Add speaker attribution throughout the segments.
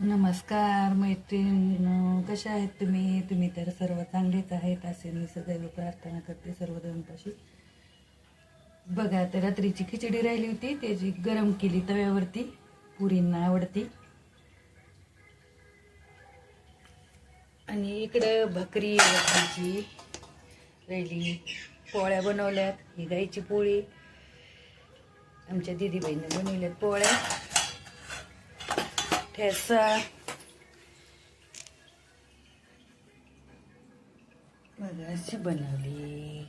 Speaker 1: नमस्कार मैत्रीण कशा आहेत तुम्ही? तुम्ही तर सर्व चांगलेच आहेत असे मी सदैव प्रार्थना करते सर्व दोनपाशी बघा तर रात्रीची खिचडी राहिली होती त्याची गरम केली तव्यावरती पुरींना आवडती. आणि इकडं भाकरी भाकरीची राहिली. पोळ्या बनवल्यात ही गाईची पोळी. आमच्या दिदीबाईने बनवल्यात पोळ्या. ठेसा बघा अशी बनवली.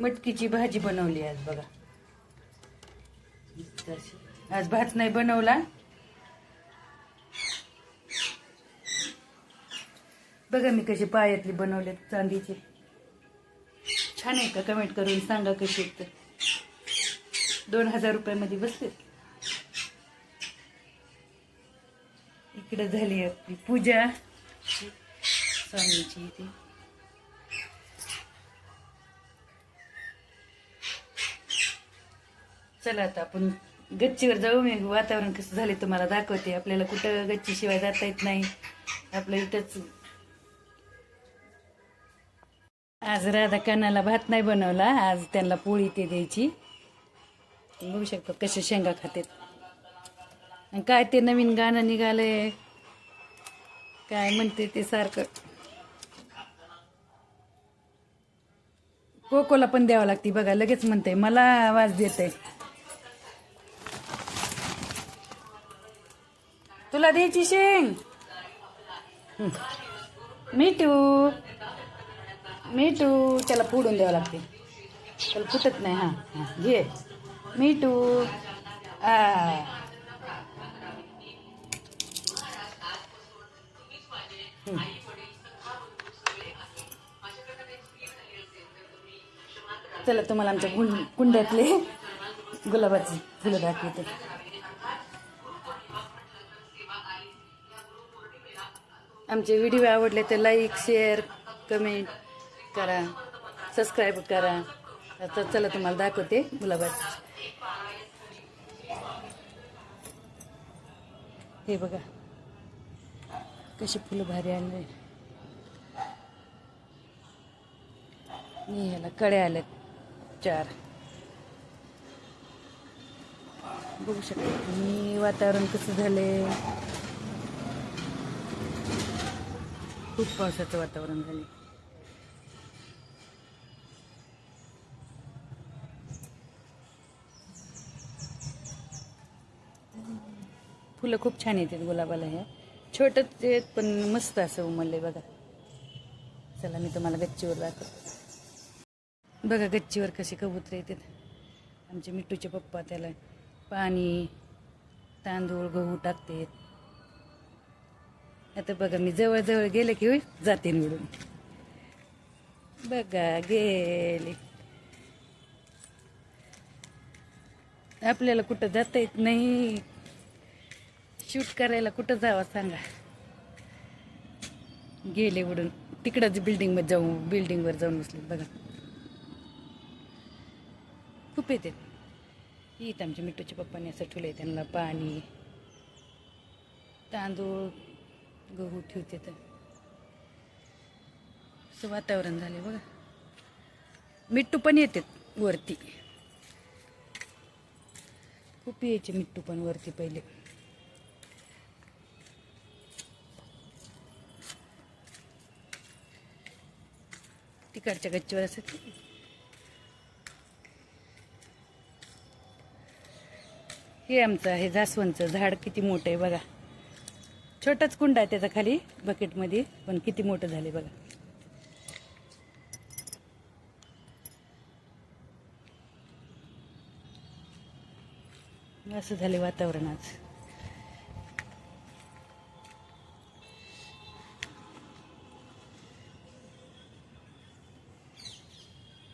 Speaker 1: मटकीची भाजी बनवली आज बघा. तशी. आज भात नाही बनवला. बघा मी कशी पायातली बनवले चांदीचे. छान आहे का? कमेंट करून सांगा कशी तर दोन हजार रुपयामध्ये बसलेत. इकडे झाली आपली पूजा. स्वामीची इथे. चला आता आपण गच्चीवर जाऊ. मी वातावरण कसं झाले तुम्हाला दाखवते. आपल्याला कुठं गच्चीशिवाय जाता येत नाही. आपलं इथंच. आज राधा कानाला भात नाही बनवला. आज त्यांना पोळी ते द्यायची. बघू शकतो कसे शेंगा खातात. आणि काय ते नवीन गाणं निघालंय. काय म्हणते ते सारखं. कोकोला पण द्यावं लागते बघा लगेच म्हणते मला आवाज देते तुला द्यायची शेंग? मिठू. मिठू त्याला फोडून द्यावं लागते. त्याला फुटत नाही हां हां घे. मिठू. आ. चला तुम्हाला आमच्या गुंड कुंड्यातले गुलाबाचे फुलं दाखवते. आमचे व्हिडिओ आवडले तर लाईक शेअर कमेंट करा. सबस्क्राईब करा. आता चला तुम्हाला दाखवते गुलाबाची. हे बघा. कशी फुलं भारी आणले. ह्याला कड्या आल्यात चार. बघू शकता तुम्ही वातावरण कसं झाले खूप पावसाचं वातावरण झाले फुलं खूप छान येतात गुलाबाला ह्या. छोटंच आहेत पण मस्त असं उमलले बघा. चला मी तुम्हाला गच्चीवर दाखव बघा गच्चीवर कसे कबूतर येतात. आमचे मिठूचे पप्पा त्याला पाणी तांदूळ गहू टाकते. आता बघा मी जवळजवळ गेले की जाते निवडून. बघा गेले. आपल्याला कुठं जाता येत नाही. शूट करायला कुठं जावं सांगा? गेले उडून. तिकडंच बिल्डिंगमध्ये जाऊ बिल्डिंगवर जाऊन बसले बघा. खूप येते. इथं आमच्या मिठूच्या पप्पाने असं ठेवलं त्यांना पाणी. तांदूळ गहू ठेवते तर असं वातावरण झाले बघा. मिट्टू पण येतात वरती. खूप यायचे मिट्टू पण वरती पहिले. तिकडच्या गच्चीवर असं हे आमचं आहे जास्वंदचं झाड किती मोठं आहे बघा. छोटाच कुंड आहे त्याचा खाली बकेटमध्ये पण किती मोठं झाले बघा. असं झाले वातावरण आज.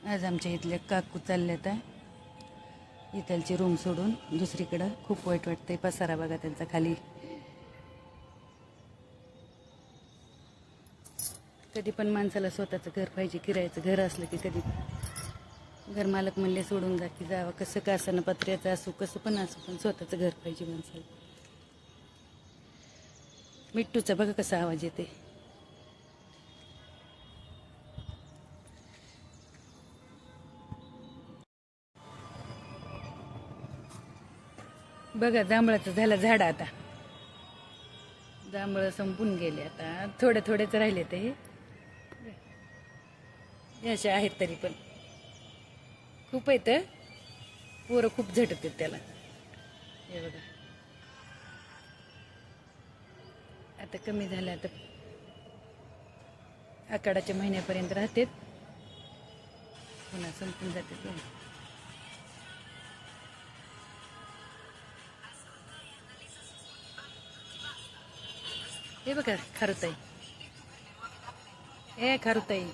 Speaker 1: आज आमच्या इथल्या काकू चालल्यात आहे इथलची रूम सोडून दुसरीकडं खूप वाईट वाटतंय. पसारा बघा त्यांचा खाली. कधी पण माणसाला स्वतःचं घर पाहिजे किरायचं घर असलं की कधी. घरमालक म्हणले सोडून जा की जावं. कसं का असं पत्र्याचं असू कसं पण असू पण स्वतःचं घर पाहिजे माणसाला. मिट्टूचा बघा कसा आवाज येते बघा जांभळाचं झालं झाड आता. जांभळं संपून गेले आता. थोडे थोडेच राहिले ते. हे असे आहेत तरी पण. खूप आहेत पोरं खूप झटतात त्याला. हे बघा. आता कमी झालं आता. आकाडाच्या महिन्यापर्यंत राहतात. पुन्हा संपून जातात हे बघा खारुताई ए खारुताई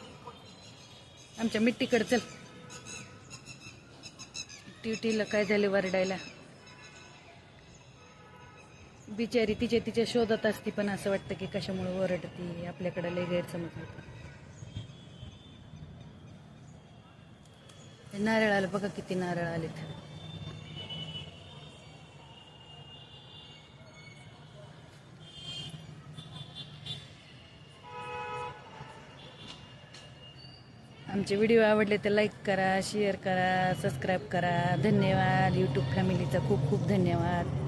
Speaker 1: आमच्या मिट्टीकडे चल. ट्युटीला काय झाले वरडायला? बिचारी तिच्या तिच्या शोधात असती पण असं वाटतं की कशामुळे ओरडती आपल्याकडे लय गैरसमज होतो नारळ आलं बघा किती नारळ आलेत. आमचे व्हिडिओ आवडले तर लाईक करा शेअर करा सबस्क्राईब करा. धन्यवाद. यूट्यूब फॅमिलीचा खूप खूप धन्यवाद.